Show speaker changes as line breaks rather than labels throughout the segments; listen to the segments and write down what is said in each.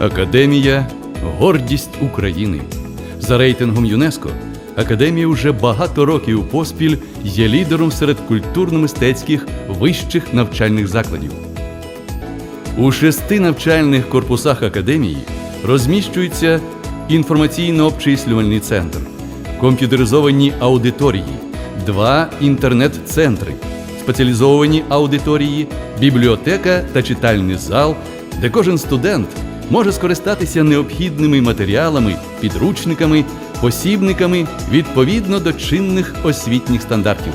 Академія гордість України. За рейтингом ЮНЕСКО Академія вже багато років поспіль є лідером серед культурно-мистецьких вищих навчальних закладів. У шести навчальних корпусах академії розміщується інформаційно-обчислювальний центр, комп'ютеризовані аудиторії, два інтернет-центри, спеціалізовані аудиторії, бібліотека та читальний зал, де кожен студент може скористатися необхідними матеріалами, підручниками, посібниками відповідно до чинних освітніх стандартів.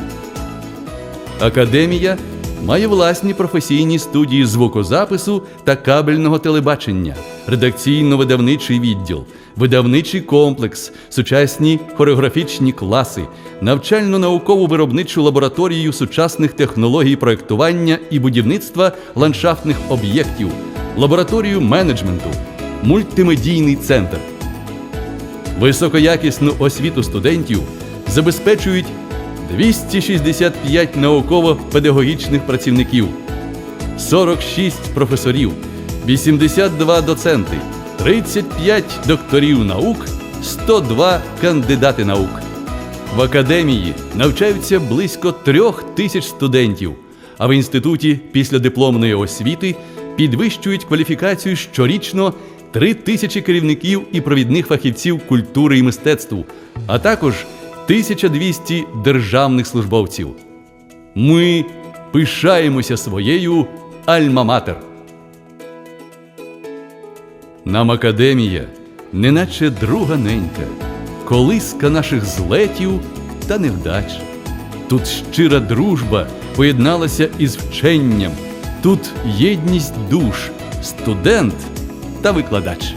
Академія має власні професійні студії звукозапису та кабельного телебачення, редакційно-видавничий відділ, видавничий комплекс, сучасні хореографічні класи, навчально-наукову виробничу лабораторію сучасних технологій проєктування і будівництва ландшафтних об'єктів, лабораторію менеджменту, мультимедійний центр. Високоякісну освіту студентів забезпечують 265 науково-педагогічних працівників, 46 професорів, 82 доценти, 35 докторів наук, 102 кандидати наук. В академії навчаються близько трьох тисяч студентів, а в інституті післядипломної освіти підвищують кваліфікацію щорічно три тисячі керівників і провідних фахівців культури і мистецтв, а також 1200 державних службовців. Ми пишаємося своєю Альма-Матер. Нам академія, неначе друга ненька, колиска наших злетів та невдач. Тут щира дружба поєдналася із вченням, тут єдність душ, студент та викладач.